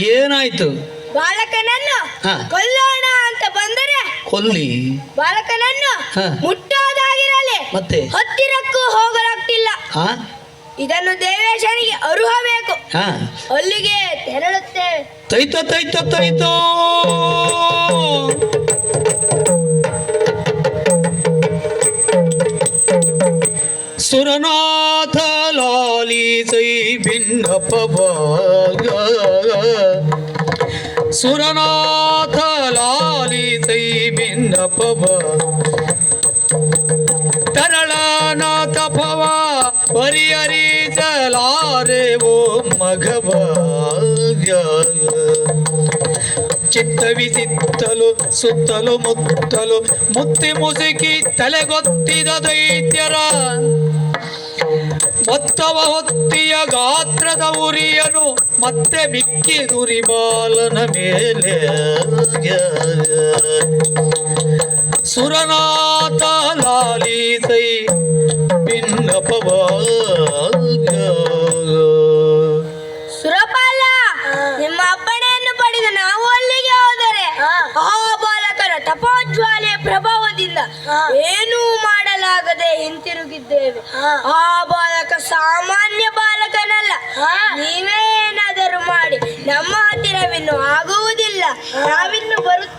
ಏನಾಯ್ತು? ಬಾಲಕನನ್ನು. ಕೊಲ್ಲೋಣ ಅಂತ ಬಂದರೆ ಕೊಲ್ಲಿ. ಬಾಲಕನನ್ನು. ಮುಟ್ಟೋದಾಗಿರಲಿ. ಮತ್ತೆ? ಹತ್ತಿರಕ್ಕೂ ಹೋಗಲಾಗ್ತಿಲ್ಲ. ಇದನ್ನು ದೇವೇಶನಿಗೆ ಅರುಹಬೇಕು. ಹಾ. ಅಲ್ಲಿಗೆ ತೆರಳುತ್ತೆ. ತೈತ ತೈತ ತೈತೋ. ಸುರನಾಥ ಲಾಲಿ ಭಿನ್ನಪ ಸುರನಾಥ ಲಾಲಿ ಸೈ ಭಿನ್ನಪ ತರಳನಾಥ ಭವ ಪರಿಹರಿಸಲಾರೆ ಓ ಮಘವ ಚಿತ್ತವಿಸಿತ್ತಲು ಸುತ್ತಲು ಮುತ್ತಲು, ಮುತ್ತಿ ಮುಸುಕಿ ತಲೆಗೊತ್ತಿದ ದೈತ್ಯರ ಮೊತ್ತವ ಹೊತ್ತಿಯ ಗಾತ್ರದ ಉರಿಯನು ಮತ್ತೆ ಮಿಕ್ಕಿ ದುರಿಬಾಲನ ಮೇಲೆ ಸುರನಾಥ ಲಾಲಿಸೈ ಭಿನ್ನಪವ ಹಿಂತಿರುಗಿದ್ದೇವೆ. ಆ ಬಾಲಕ ಸಾಮಾನ್ಯ ಬಾಲಕನಲ್ಲ. ನೀವೇ ಏನಾದರೂ ಮಾಡಿ ನಮ್ಮ ಹತ್ತಿರವಿನ್ನು ಆಗುವುದಿಲ್ಲ. ನಾವಿನ್ನು ಬರುತ್ತೇವೆ.